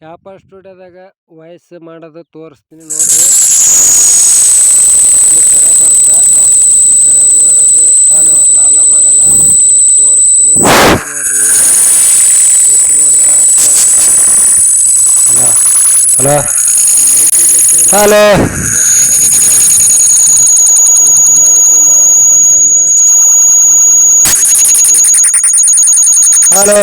ಯಾಪ ಸ್ಟುಡಿಯೋದಾಗ voice ಮಾಡೋದು ತೋರಿಸ್ತೀನಿ ನೋಡ್ರಿ. ಈ ಥರ ಬರ್ತಾ ಈ ಥರ ಬರೋದು ಪ್ರಾಬ್ಲಮ್ ಆಗಲ್ಲ. ನೀವು ತೋರಿಸ್ತೀನಿ ನೋಡ್ರಿ ಈಗ. ಇವತ್ತು ನೋಡಿದ್ರೆ ಅರ್ಥ ಹಲೋ ಹಲೋ. ಹಲೋ. ಮಾಡ್ಬೇಕಂತಂದ್ರೆ ಹಲೋ.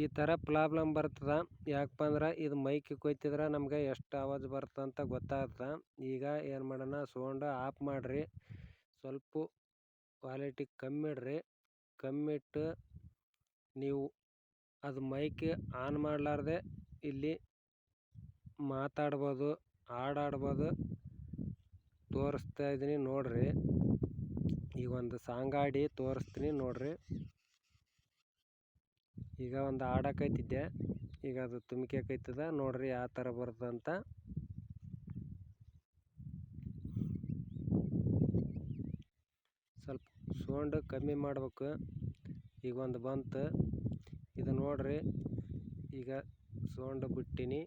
ಈ ಥರ ಪ್ರಾಬ್ಲಮ್ ಬರ್ತದ. ಯಾಕಪ್ಪ ಅಂದ್ರೆ ಇದು ಮೈಕ್ ಕೊಯ್ತಿದ್ರೆ ನಮ್ಗೆ ಎಷ್ಟು ಆವಾಜ್ ಅಂತ ಗೊತ್ತಾಗ್ತದೆ. ಈಗ ಏನು ಮಾಡೋಣ ಸೌಂಡ್ ಆಫ್ ಮಾಡಿರಿ. ಸ್ವಲ್ಪ ಕ್ವಾಲಿಟಿ ಕಮ್ಮಿ ಇಡ್ರಿ. ಕಮ್ಮಿ ಇಟ್ಟು ನೀವು ಅದು ಮೈಕ್ ಆನ್ ಮಾಡಲಾರ್ದೆ ಇಲ್ಲಿ ಮಾತಾಡ್ಬೋದು, ಹಾಡಾಡ್ಬೋದು. ತೋರಿಸ್ತಾ ಇದ್ದೀನಿ ನೋಡಿರಿ. ಈಗ ಒಂದು ಸಾಂಗ್ ಹಾಡಿ ತೋರಿಸ್ತೀನಿ ನೋಡ್ರಿ. ಈಗ ಒಂದು ಹಾಡಕೈತಿದ್ದೆ ಈಗ ಅದು ತುಂಬ್ಕ್ಯಾಕೈತದ ನೋಡ್ರಿ ಯಾವ ಥರ ಬರ್ತದಂತ. ಸ್ವಲ್ಪ ಸೌಂಡ್ ಕಮ್ಮಿ ಮಾಡ್ಬೇಕು. ಈಗ ಒಂದು ಬಂತು. ಇದು ನೋಡ್ರಿ. ಈಗ ಸೌಂಡ್ ಬಿಟ್ಟೀನಿ.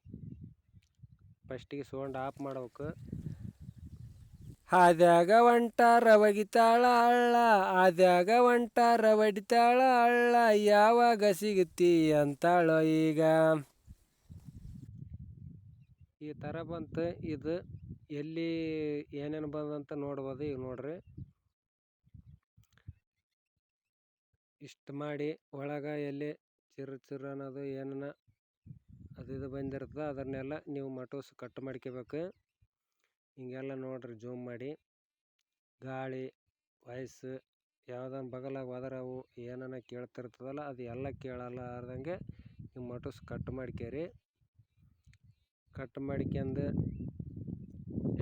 ಫಸ್ಟಿಗೆ ಸೌಂಡ್ ಆಫ್ ಮಾಡ್ಬೇಕು. ಹಾದ್ಯಾಗ ಒಂಟಾರ ಒಗಿತಾಳ ಅಳ್ಳ, ಆದ್ಯಾಗ ಒಂಟಾರ ಒಡಿತಾಳ ಅಳ್ಳ, ಯಾವಾಗ ಸಿಗುತ್ತಿ ಅಂತಾಳೋ ಈಗ. ಈ ಥರ ಬಂತು, ಇದು ಎಲ್ಲಿ ಏನೇನು ಬಂದಂತ ನೋಡ್ಬೋದು ಈಗ ನೋಡ್ರಿ. ಇಷ್ಟು ಮಾಡಿ ಒಳಗೆ ಎಲ್ಲಿ ಚಿರು ಅನ್ನೋದು ಏನನ ಅದು ಇದು ಬಂದಿರ್ತದೆ, ಅದನ್ನೆಲ್ಲ ನೀವು ಮಟೋಸ್ ಕಟ್ ಮಾಡ್ಕೋಬೇಕು. ಹಿಂಗೆಲ್ಲ ನೋಡ್ರಿ ಜೂಮ್ ಮಾಡಿ. ಗಾಳಿ ವಾಯ್ಸ್ ಯಾವ್ದನ ಬಗಲಾಗ ಹೋದ್ರೆ ಅವು ಏನನ ಕೇಳ್ತಿರ್ತದಲ್ಲ ಅದು ಎಲ್ಲ ಕೇಳಲಾರ್ದಂಗೆ ಈ ಮಟೋಸ್ ಕಟ್ ಮಾಡ್ಕೇರಿ ಕಟ್ ಮಾಡ್ಕ್ಯಂದು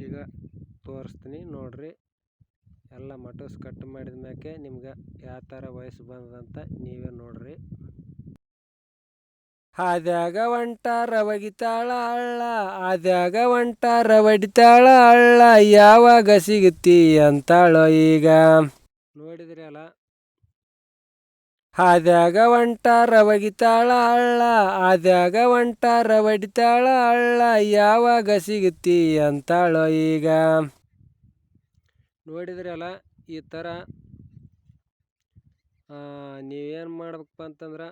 ಈಗ ತೋರಿಸ್ತೀನಿ ನೋಡ್ರಿ. ಎಲ್ಲ ಮಟೋಸ್ ಕಟ್ ಮಾಡಿದ ಮ್ಯಾಕೆ ನಿಮ್ಗೆ ಯಾವ ಥರ ವಯಸ್ಸು ಬಂದದಂತ ನೀವೇ ನೋಡ್ರಿ. ಹಾದ್ಯಾಗ ಒಂಟಾರ ಒಗಿತಾಳ ಅಳ್ಳ, ಆದ್ಯಾಗ ಒಂಟಾರ ಒಡಿತಾಳ ಅಳ್ಳ, ಯಾವಾಗ ಸಿಗುತ್ತಿ ಅಂತಾಳೋ ಈಗ. ನೋಡಿದ್ರಿ ಅಲ್ಲ? ಹಾದ್ಯಾಗ ಒಂಟಾರ ಒಗಿತಾಳ ಅಳ್ಳ, ಆದ್ಯಾಗ ಒಂಟಾರ ಒಡಿತಾಳ ಅಳ್ಳ, ಯಾವಾಗ ಸಿಗುತ್ತಿ ಅಂತಾಳೋ ಈಗ. ನೋಡಿದ್ರಿ ಅಲ್ಲ ಈ ಥರ ನೀವೇನು ಮಾಡ್ಬೇಕಪ್ಪ ಅಂತಂದ್ರೆ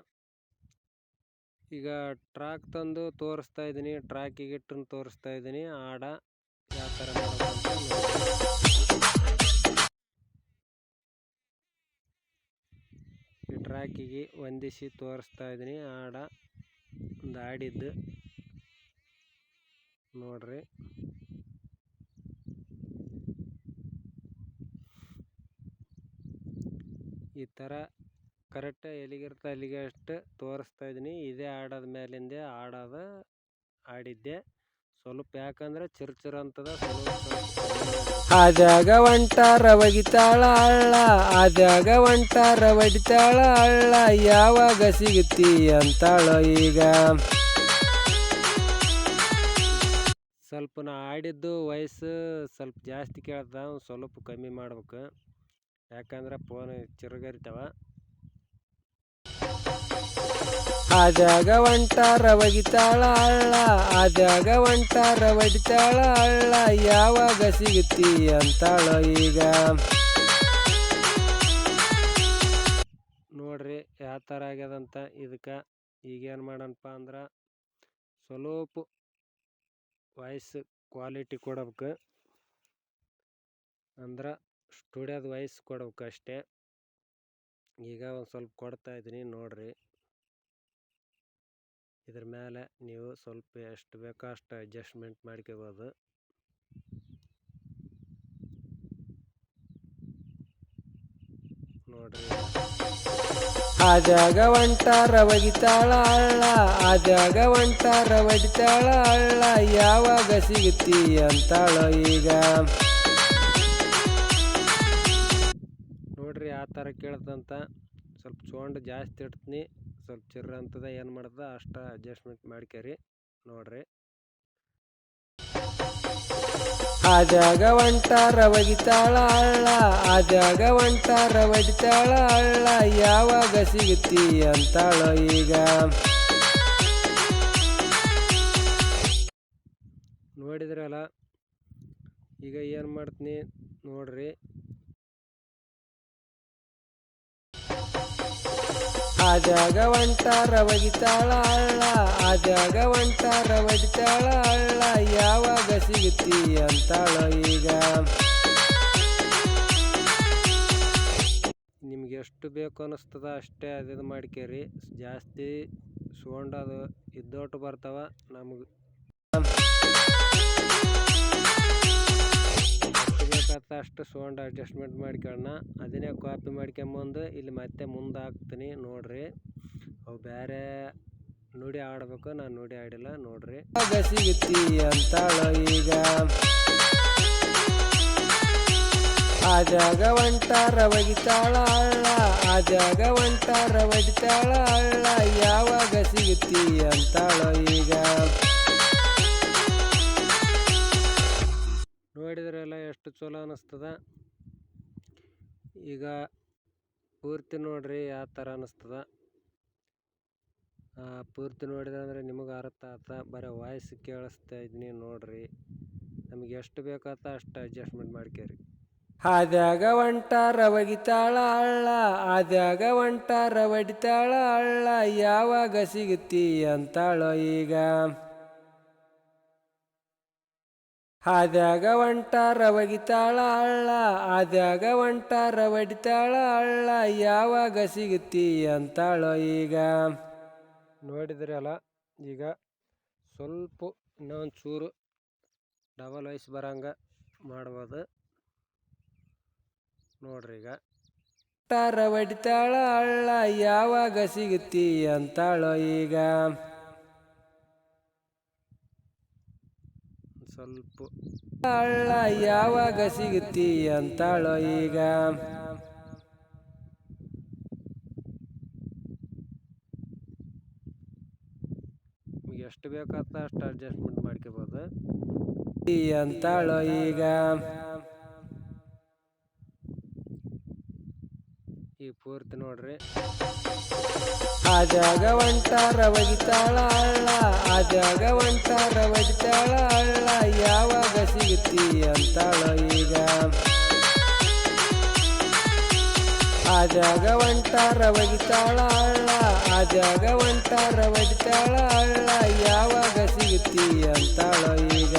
ಈಗ ಟ್ರ್ಯಾಕ್ ತಂದು ತೋರಿಸ್ತಾ ಇದ್ದೀನಿ. ಟ್ರ್ಯಾಕಿಗೆ ಇಟ್ಟು ತೋರಿಸ್ತಾ ಇದ್ದೀನಿ. ಆಡ ಯಾವ ಥರ. ಈ ಟ್ರ್ಯಾಕಿಗೆ ಹೊಂದಿಸಿ ತೋರಿಸ್ತಾ ಇದ್ದೀನಿ. ಆಡ ಒಂದು ಆಡಿದ್ದು ನೋಡ್ರಿ. ಈ ಥರ ಕರೆಕ್ಟ್ ಎಲ್ಲಿಗಿರುತ್ತೆ ಅಲ್ಲಿಗೆ ಅಷ್ಟು ತೋರಿಸ್ತಾ ಇದ್ದೀನಿ. ಇದೇ ಆಡೋದ ಮೇಲಿಂದೆ ಆಡೋದು ಆಡಿದ್ದೆ ಸ್ವಲ್ಪ ಯಾಕಂದ್ರೆ ಚಿರ್ಚಿರ್ ಅಂತದ ಆದಾಗ ಒಂಟಾರ ಒಗಿತಾಳ ಅಳ್ಳ ಆದಾಗ ಒಂಟಾರ ಒಡಿತಾಳ ಅಳ್ಳ, ಯಾವಾಗ ಸಿಗುತ್ತಿ ಅಂತಾಳೋ ಈಗ. ಸ್ವಲ್ಪ ನಾ ಆಡಿದ್ದು ವಯಸ್ಸು ಸ್ವಲ್ಪ ಜಾಸ್ತಿ ಕೇಳ್ದ ಸ್ವಲ್ಪ ಕಮ್ಮಿ ಮಾಡ್ಬೇಕು. ಯಾಕಂದ್ರೆ ಫೋನ್ ಚಿರುಗರಿತಾವ. ಆದ್ಯಾಗ ಒಂಟಾರ ಒಗಿತಾಳ ಅಳ್ಳ, ಆದ್ಯಾಗ ಒಂಟಾರ ಒಡಿತಾಳ ಅಳ್ಳ, ಯಾವಾಗ ಸಿಗುತ್ತಿ ಅಂತಾಳೋ ಈಗ. ನೋಡ್ರಿ, ಯಾವ ಥರ ಆಗ್ಯದಂತ. ಇದಕ್ಕೆ ಈಗೇನು ಮಾಡಣಪ್ಪ ಅಂದ್ರೆ ಸ್ವಲ್ಪ ವಾಯ್ಸ್ ಕ್ವಾಲಿಟಿ ಕೊಡಬೇಕು. ಅಂದ್ರೆ ಸ್ಟುಡಿಯೋದ ವಾಯ್ಸ್ ಕೊಡ್ಬೇಕು ಅಷ್ಟೇ. ಈಗ ಒಂದು ಸ್ವಲ್ಪ ಕೊಡ್ತಾ ಇದ್ದೀನಿ ನೋಡಿರಿ. ಇದ್ರ ಮೇಲೆ ನೀವು ಸ್ವಲ್ಪ ಎಷ್ಟು ಬೇಕೋ ಅಷ್ಟು ಅಡ್ಜಸ್ಟ್ಮೆಂಟ್ ಮಾಡ್ಕೋಬೋದು. ನೋಡ್ರಿ. ಜಾಗ ಒಂಟಾರ ಒಗಿತಾಳ ಅಳ್ಳ, ಆ ಜಾಗ ಒಂಟಾರ ಒಡಿತಾಳ ಅಳ್ಳ, ಯಾವಾಗ ಸಿಗುತ್ತಿ ಅಂತಾಳೋ ಈಗ. ಕೇಳ್ತಂತ ಸ್ವಲ್ಪ ಸೌಂಡ್ ಜಾಸ್ತಿ ಇಡ್ತೀನಿ ಸ್ವಲ್ಪ ಚಿರ್ರ ಅಂತದ ಏನು ಮಾಡ್ದ ಅಷ್ಟ ಅಡ್ಜಸ್ಟ್ಮೆಂಟ್ ಮಾಡ್ಕೇರಿ ನೋಡ್ರಿ. ಆ ಜಾಗ ಒಂಟಾರ ಒಗಿತಾಳ ಅಳ್ಳ ಆ ಜಾಗ ಒಂಟಾರ ಒಡಿತಾಳ ಅಳ್ಳ ಯಾವಾಗ ಸಿಗುತ್ತಿ ಅಂತಾಳ ಈಗ. ನೋಡಿದ್ರಲ್ಲ ಈಗ ಏನು ಮಾಡ್ತೀನಿ ನೋಡ್ರಿ. ಆ ಜಾಗ ಒಂಟಾರ ಒಗಿತಾಳ ಅಳ್ಳ ಆ ಜಾಗ ಒಂಟಾರ ಒಡಿತಾಳ ಅಳ್ಳ ಯಾವಾಗ ಸಿಗುತ್ತಿ ಅಂತಾಳ ಈಗ. ನಿಮ್ಗೆ ಎಷ್ಟು ಬೇಕು ಅನ್ನಿಸ್ತದ ಅಷ್ಟೇ ಅದು ಮಾಡ್ಕೇರಿ. ಜಾಸ್ತಿ ಸೌಂಡ್ ಅದು ಇದ್ದೋಟು ಬರ್ತಾವ ನಮ್ಗೆ. ಅಷ್ಟು ಸೌಂಡ್ ಅಡ್ಜಸ್ಟ್ಮೆಂಟ್ ಮಾಡ್ಕೊಳ್ಳೋಣ ಅದನ್ನೇ ಕಾಪಿ ಮಾಡ್ಕೊಂಬಂದು ಇಲ್ಲಿ ಮತ್ತೆ ಮುಂದೆ ಹಾಕ್ತೀನಿ ನೋಡ್ರಿ. ಅವು ಬೇರೆ ನುಡಿ ಆಡ್ಬೇಕು ನಾನು ನುಡಿ ಆಡಿಲ್ಲ ನೋಡ್ರಿ. ಸಿಗುತ್ತಿ ಅಂತಾಳ ಈಗ? ಆ ಜಾಗ ಒಂಟಾರ ಒಗಿತಾಳ ಅಳ್ಳ ಆ ಜಾಗ ಒಂಟಾರ ಒಗಿತಾಳ ಅಳ್ಳ ಯಾವಾಗ ಸಿಗುತ್ತಿ ಅಂತಾಳ ಈಗ? ನೋಡಿದ್ರಲ್ಲ ಎಷ್ಟು ಚಲೋ ಅನ್ನಿಸ್ತದ ಈಗ ಪೂರ್ತಿ ನೋಡ್ರಿ ಯಾವ ಥರ ಅನ್ನಿಸ್ತದ ಪೂರ್ತಿ ನೋಡಿದ್ರೆ ನಿಮಗೆ ಅರ್ಥ ಆತ. ಬರೀ ವಾಯ್ಸ್ ಕೇಳಿಸ್ತಾ ಇದ್ನಿ ನೋಡ್ರಿ. ನಮಗೆ ಎಷ್ಟು ಬೇಕಾತ ಅಷ್ಟು ಅಡ್ಜಸ್ಟ್ಮೆಂಟ್ ಮಾಡ್ಕೇರಿ. ಆದ್ಯಾಗ ಒಂಟ ಒಗಿತಾಳ ಅಳ್ಳ ಆದ್ಯಾಗ ಒಂಟಾರ ಒಡಿತಾಳ ಅಳ್ಳ ಯಾವಾಗ ಸಿಗುತ್ತಿ ಅಂತಾಳೋ ಈಗ. ಆದ್ಯಾಗ ಒಂಟಾರ ಒಗಿತಾಳ ಅಳ್ಳ ಆದ್ಯಾಗ ಒಂಟಾರ ಒಡಿತಾಳ ಅಳ್ಳ ಯಾವಾಗ ಸಿಗುತ್ತಿ ಅಂತಾಳೋ ಈಗ. ನೋಡಿದ್ರಲ್ಲ, ಈಗ ಸ್ವಲ್ಪ ಇನ್ನೊಂದು ಚೂರು ಡಬಲ್ ವಯಸ್ಸು ಬರಂಗ ಮಾಡ್ಬೋದು. ನೋಡ್ರಿ ಈಗ. ಟಾರ ಒಡಿತಾಳ ಅಳ್ಳ ಯಾವಾಗ ಸಿಗುತ್ತಿ ಅಂತಾಳೋ ಈಗ. ಸ್ವಲ್ಪ. ಅಳ್ಳ ಯಾವಾಗ ಸಿಗುತ್ತಿ ಅಂತಾಳೋ ಈಗ. ನಿಮ್ಗೆ ಎಷ್ಟು ಬೇಕಾದ ಅಷ್ಟು ಅಡ್ಜಸ್ಟ್ಮೆಂಟ್ ಮಾಡ್ಕೋಬೋದು. ಅಂತಾಳೋ ಈಗ. ಈ ಪೂರ್ತಿ ನೋಡ್ರಿ. ಆ ಜಾಗ ಒಂಟಾರ ಒಗಿತಾಳ ಅಳ್ಳ ಆ ಜಾಗ ಒಂಟಾರ ಒಗಿತಾಳ ಅಳ್ಳ ಯಾವಾಗ ಸಿಗುತ್ತಿ ಅಂತಾಳ ಈಗ. ಆ ಜಾಗ ಒಂಟಾರ ಒಗಿತಾಳ ಅಳ್ಳ ಆ ಜಾಗ ಒಂಟಾರ ಒಗಿತಾಳ ಅಳ್ಳ ಯಾವಾಗ ಸಿಗುತ್ತಿ ಅಂತಾಳ ಈಗ.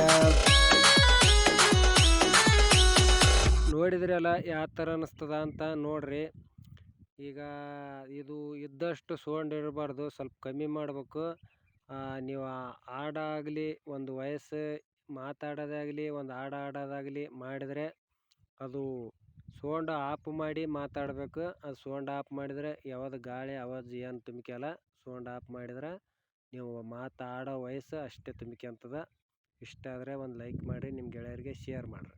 ನೋಡಿದ್ರಲ್ಲ ಯಾವ ಥರ ಅನ್ನಿಸ್ತದ ಅಂತ ನೋಡ್ರಿ. ಈಗ ಇದು ಇದ್ದಷ್ಟು ಇರಬಾರ್ದು, ಸ್ವಲ್ಪ ಕಮ್ಮಿ ಮಾಡಬೇಕು. ನೀವು ಹಾಡಾಗಲಿ, ಒಂದು ವಯಸ್ಸು ಮಾತಾಡೋದಾಗಲಿ, ಒಂದು ಹಾಡು ಹಾಡೋದಾಗಲಿ ಮಾಡಿದರೆ ಅದು ಸೌಂಡ್ ಆಫ್ ಮಾಡಿ ಮಾತಾಡಬೇಕು. ಅದು ಸೌಂಡ್ ಆಫ್ ಮಾಡಿದರೆ ಯಾವುದು ಗಾಳಿ ಅವಾಜ್ ಏನು ತುಂಬ್ಕೊಲ್ಲ ಸೌಂಡ್ ಆಫ್ ಮಾಡಿದ್ರೆ ನೀವು ಮಾತಾಡೋ ವಯಸ್ಸು ಅಷ್ಟೇ ತುಂಬ್ಕೊಂತದ ಇಷ್ಟ ಆದರೆ ಒಂದು ಲೈಕ್ ಮಾಡಿ, ನಿಮ್ಮ ಗೆಳೆಯರಿಗೆ ಶೇರ್ ಮಾಡಿರಿ.